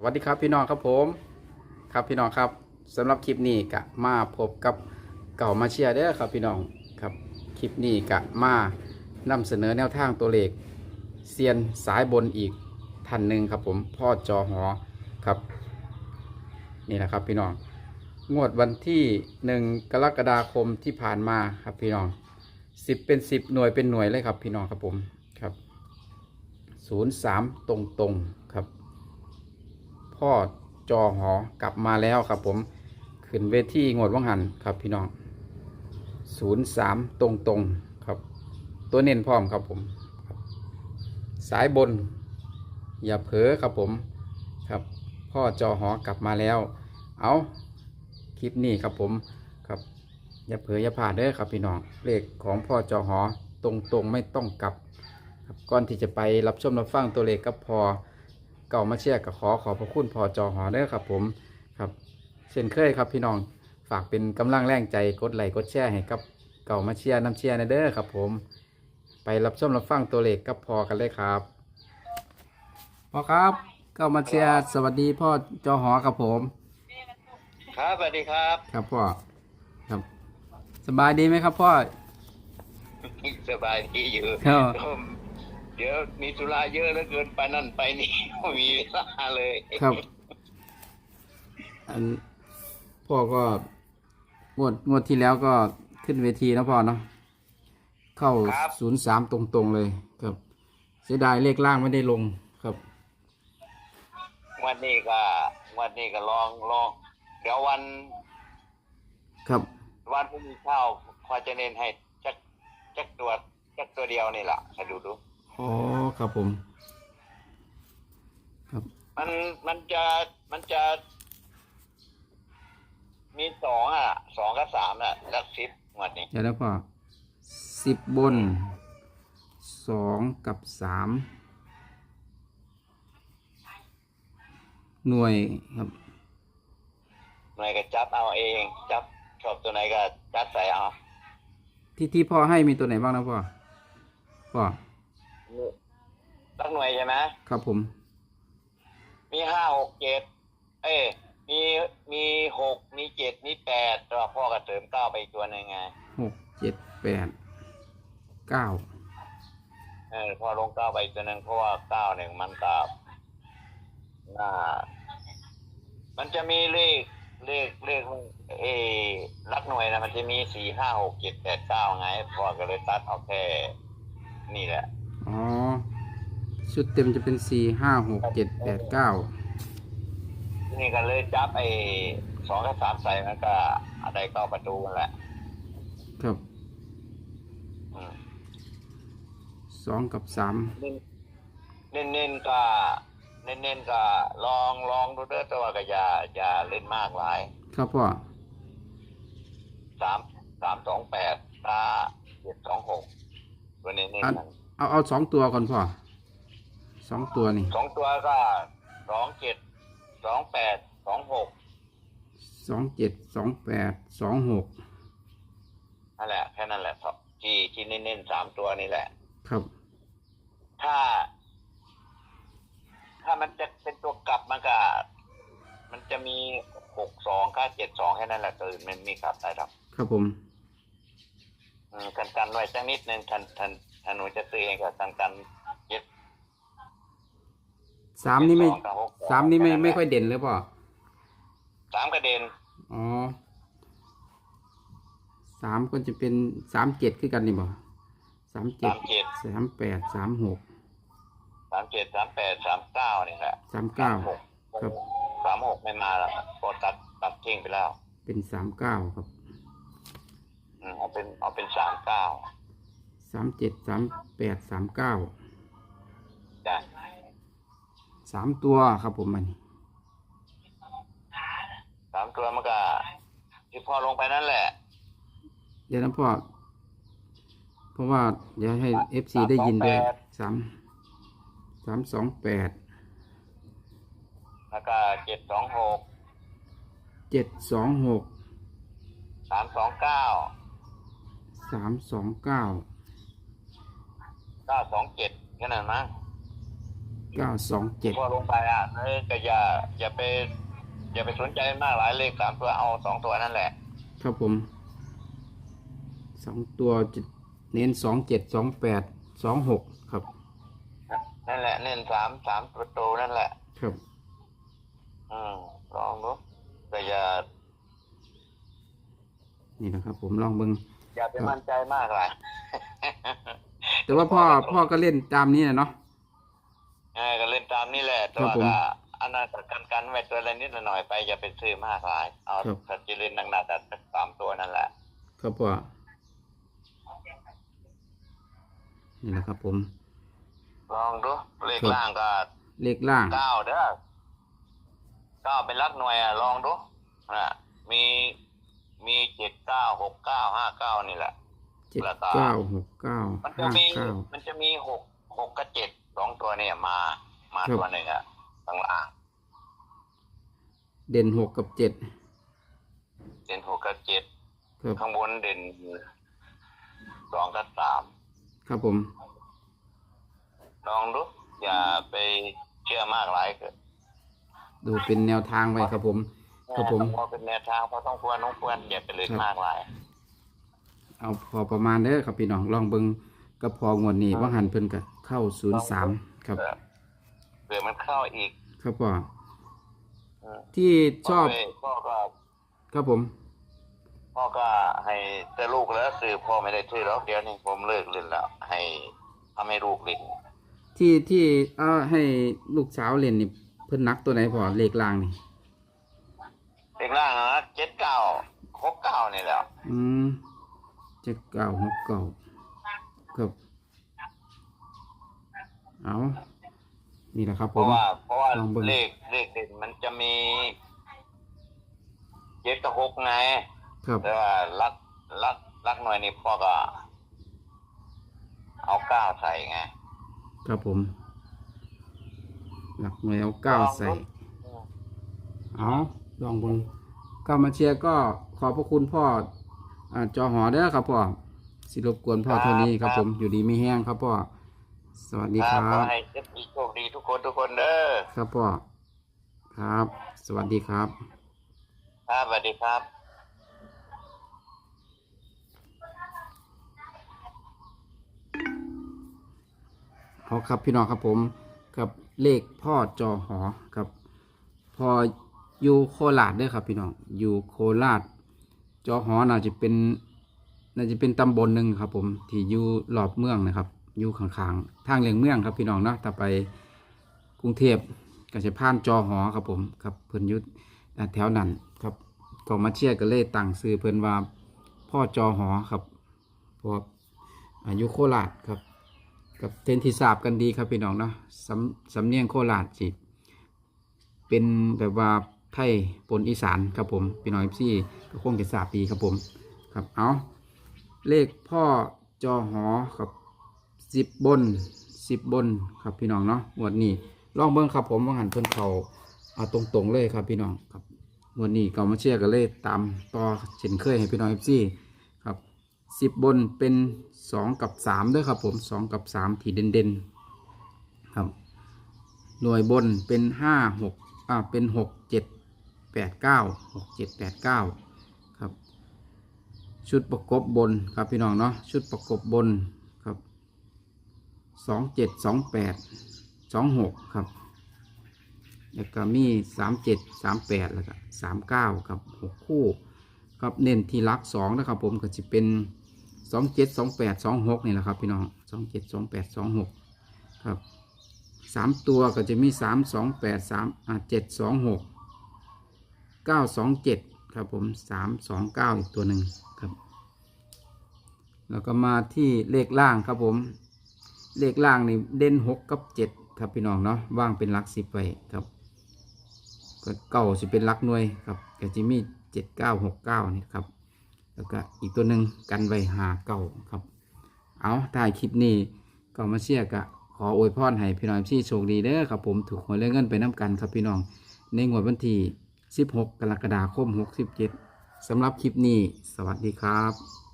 สวัสดีครับพี่น้องครับผมครับพี่น้องครับสำหรับคลิปนี้กะมาพบกับเก่ามาเชียร์เด้อครับพี่น้องครับคลิปนี้กะมานำเสนอแนวทางตัวเลขเซียนสายบนอีกท่านหนึ่งครับผมพ่อจอหอครับนี่แหละครับพี่น้องงวดวันที่หนึ่งกรกฎาคมที่ผ่านมาครับพี่น้องสิบเป็นสิบหน่วยเป็นหน่วยเลยครับพี่น้องครับผมครับศูนย์สามตรงตรง พ่อจอหอกลับมาแล้วครับผม ขึ้นเวทีงวดวังหันครับพี่น้องศูนย์สามตรงตรงครับ ตัวเน้นพร้อมครับผม สายบน อย่าเผลอครับผมครับ พ่อจอหอกลับมาแล้ว เอาคลิปนี้ครับผมครับอย่าเผลออย่าพลาดเด้อครับพี่น้องเลขของพ่อจอหอตรงตรงๆไม่ต้องกลับครับก่อนที่จะไปรับชมรับฟังตัวเลขกับพอ เก่ามาเชียร์กับขอขอบพระคุณพอจอหอเด้อครับ ผมครับเช่นเคยครับพี่น้องฝากเป็นกำลังแรงใจกดไลค์กดแชร์ให้กับเก่ามาเชียร์น้ำเชียร์นะเด้อครับ ผม ไปรับชมรับฟังตัวเลขกับพอกันเลยครับพ่อครับเก่ามาเชียร์สวัสดีพ่อจอหอครับผมครับสวัสดีครับ ครับพ่อครับสบายดีไหมครับพ่อ สบายดีอยู่ครับ เดี๋ยวมีธุระเยอะเหลือเกินไปนั่นไปนี่ไม่มีเวลาเลยครับ อันพ่อก็งวดงวดที่แล้วก็ขึ้นเวทีนะพ่อเนาะเข้าศูนย์สามตรงๆเลยครับ เสียดายเลขล่างไม่ได้ลงครับ วันนี้ก็วันนี้ก็ลองลองเดี๋ยววัน ครับ วันพรุ่งนี้เช้าพอจะเน้นให้จักจักตัวจักตัวเดียวนี่แหละให้ดูดู อ๋อครับผม ครับ มันมันจะมันจะ มีสองอะสองกับสามอะลักสิบงวันนี้เดี๋ยวแล้วพ่อสิบบนสองกับสามหน่วยครับ หน่วยก็จับเอาเอง จับชอบตัวไหนก็จัดใส่เอา ที่ที่พ่อให้มีตัวไหนบ้างนะพ่อพ่อ ลักหน่วยใช่ไหมครับผม มีห้าหกเจ็ดเอ้ยมีมีหกมีเจ็ดมีแปดแล้วพ่อก็เสริมเก้าไปอีกตัวหนึ่งไงหกเจ็ดแปดเก้าเออพอลงเก้าไปอีกตัวหนึ่งเพราะว่าเก้าหนึ่งมันกับน่ามันจะมีเลขเลขเลขเออลักหน่วยนะมันจะมีสี่ห้าหกเจ็ดแปดเก้าไงพ่อก็เลยตัดเอาแค่นี่แหละอ๋อ ชุดเต็มจะเป็นสี่ห้าหกเจ็ดแปดเก้านี่ก็เลยจับไอ้สองกับสามใส่มันก็อะไรเข้าประตูนั่นแหละครับอืมสองกับสามเน้นเน้นๆก็เน้นเน้นๆก็ลองลองดูเด้อแต่ว่าก็อย่าอย่าเล่นมากหลายครับพ่อสามสามสองแปดตาเจ็ดสองหกตัวเน้นเน้นอันเอาเอาสองตัวก่อนพ่อ สองตัวนี่สองตัวก็สองเจ็ดสองแปดสองหกสองเจ็ดสองแปดสองหกนั่นแหละแค่นั้นแหละครับที่ที่เน้นเน้นๆสามตัวนี่แหละ ครับ ถ้า ถ้ามันจะเป็นตัวกลับมันก็มันจะมีหกสองค่าเจ็ดสองแค่นั้นแหละตัวอื่นมันมีกลับได้ครับ ครับผมอืมกันกันไว้สักนิดนึงท่านท่านท่านหนูจะซื้อเองก็กันกันเจ็ด สามนี่ไม่เจ็ดสองกับหกสองสามนี่ไม่แค่นั้นแหละไม่ค่อยเด่นเลยพ่อสามกระเด็นอ๋อสามก็จะเป็นสามเจ็ดคือกันนี่บ่สามเจ็สาดมเจ็ดสามแปดสามหกสามเจ็ดสามแปดสามเก้านี่แหละสามเก้า หกครับ สามหกไม่มาแล้วพอตัดตัดทิ้งไปแล้ว เป็นสามเก้าครับอืมเอาเป็นเอาเป็นสามเก้าสามเจ็ดสามแปดสามเก้าจ้ะ สามตัวครับผมมันสามตัวมันก็ที่พอลงไปนั่นแหละ เดี๋ยวนะพ่อ เพราะว่าเดี๋ยวให้เอฟซีได้ยินด้วยสามสามสองแปดแล้วก็เจ็ดสองหกเจ็ดสองหกสามสองเก้าสามสองเก้าเก้าสองเจ็ดแค่นั้นมั้ง เก้าสองเจ็ด พอลงไปอะเออก็อย่าอย่าไป อย่าไปสนใจมากหลายเลขสามตัวเอาสองตัวนั่นแหละ ครับผม สองตัวจะเน้นสองเจ็ดสองแปดสองหกครับ นั่นแหละเน้นสามสามประตูนั่นแหละ ครับ อืมลองดูแต่อย่านี่นะครับ ผมลองเบิง อย่าไปมั่นใจมากหลาย แต่ว่าพ่อพ่อก็เล่นตามนี้นะเนาะ เออก็เล่นตามนี่ แหละแต่ครับว่าผมก็อันนั้นก็กันกันไว้ตัวละนิดละหน่อยไปอย่าไปซื้อมากหลาย เอาครับถ้าจะเล่นหนักๆแต่สามตัวนั่นแหละ ครับพ่อนี่แหละครับผม ลองดู เลขครับล่างก็ เลขล่างเก้าเด้อเก้าเป็นหลักหน่วยอะลองดูนะมีมีเจ็ดเก้าหกเก้าห้าเก้านี่แหละเจ็ดแล้วก็เก้าหกเก้ามันจะห้ามีเก้ามันจะมีหกหกกับเจ็ดสองตัวเนี่ยมา มาครับตัวหนึ่งอะข้างล่างเด่นหกกับเจ็ดเด่นหกกับเจ็ดครับข้างบนเด่นสองกับสามครับผมลองดูอย่าไปเชื่อมากหลายเกินดูเป็นแนวทางไว้ครับผม ครับผมต้องว่าเป็นแนวทางเพราะต้องควรต้องควรอย่าไปเลยครับมากหลายเอาพอประมาณเด้อครับพี่น้องลองเบิงก็พองวดนี้ว่าหันเพิ่นก็เข้าศูนย์สามครับ เออเผื่อมันเข้าอีกครับพ่ออืมที่ชอบพ่อก็ครับผม พ่อก็ให้แต่ลูกแล้วสื่อพ่อไม่ได้ชื่อแล้วเดี๋ยวนี้ผมเลิกเล่นแล้ว ให้ทำให้ลูกเล่นที่ที่เอ่อให้ลูกสาวเล่นนี่เพิ่นนักตัวไหนพ่อเลขล่างนี่ เด็กล่างนะเจ็ดเก้าหกเก้านี่แหละอืมเจ็ดเก้าหกเก้าครับ เอา นี่แหละครับเพผม ราะว่าเพราะว่าลองเบิ่ง เลขเลขเด่นมันจะมีเจ็ดกับหกไง ครับแต่ว่ารักรักรักหน่วยนี่พ่อก็ เอาเก้าใส่ไงครับผม หลักหน่วยเอาเก้าใส่ เอาลองเบงก็มาเชียร์ก็ขอบพระคุณพ่ออาจอหอเด้อครับพ่อสิรบกวนพ่อเท่านี้ครับผมอยู่ดีไม่แห้งครับพ่อ สวัสดีคขรัอบให้เจ็บโชคดีทุกคนทุกคนเด้อครับพ่อครับ สวัสดีครับ ครับสวัสดีครับเอาครับพี่น้องครับผมกับเลขพ่อจอหอครับ พออยู่โคราชเด้อครับพี่น้องอยู่โคราช จอหอน่าจะเป็น น่าจะเป็นตำบลหนึ่งครับ ผมที่อยู่รอบเมืองนะครับ อยู่ข้างๆทางเลียงเมืองครับพี่น้องเนาะถ้าไปกรุงเทพก็จะผ่านจอหอครับผมครับเพิ่นยุทธแถวนั้นครับก็มาเชียร์ก็เลยตั้งซื้อเพิ่นว่าพ่อจอหอครับพว่าอายุโคราชครับกับเทนที่ทราบกันดีครับพี่น้องเนาะสำสำเนียงโคราชสิเป็นแบบว่าไทยปนอีสานครับผมพี่น้องพี่ก็คงจะทราบดีครับผมครับเอาเลขพ่อจอหอครับ สิบบนสิบบนครับพี่น้องเนาะงวดนี้ลองเบิ้งครับผมว่าหันเพิ่นเขาเอาตรงๆเลยครับพี่น้องครับงวดนี้ก็มาเชียร์กันเลยตามต่อเช่นเคยให้พี่น้องพี่ครับสิบบนเป็นสองกับสามด้วยครับผมสองกับสามที่เด่นเด่นๆครับหน่วยบนเป็นห้าหกอ่าเป็นหกเจ็ดแปดเก้าหกเจ็ดแปดเก้าครับ ชุดประกบบนครับพี่น้องเนาะชุดประกบบน สองเจ็ดสองแปดสองหกครับ แล้วก็มีสามเจ็ดสามแปดแล้วก็สามเก้าครับหกคู่ ครับเน้นที่ลักสองนะครับผมก็จะเป็นสองเจ็ดสองแปดสองหกนี่แหละครับพี่น้องสองเจ็ดสองแปดสองหกครับสามตัวก็จะมีสามสองแปดสามอ่าเจ็ดสองหกเก้าสองเจ็ดครับผมสามสองเก้าอีกตัวหนึ่งครับ แล้วก็มาที่เลขล่างครับผม เลขล่างนี่เด่นหกกับเจ็ดครับพี่น้องเนาะว่างเป็นหลักสิบไปครับก็เก้าสิเป็นหลักหน่วยครับก็จะมีเจ็ดเก้าหกเก้านี่ครับแล้วก็อีกตัวหนึ่งกันไว้หาเก้าครับ เอาถ่ายคลิปนี้ก็มาเชียร์กะขออวยพรให้พี่น้องที่โชคดีเด้อครับผมถูกหวยเรื่องเงินไปน้ำกันครับพี่น้อง ในงวดวันที่16 กรกฎาคม 67สำหรับคลิปนี้ สวัสดีครับ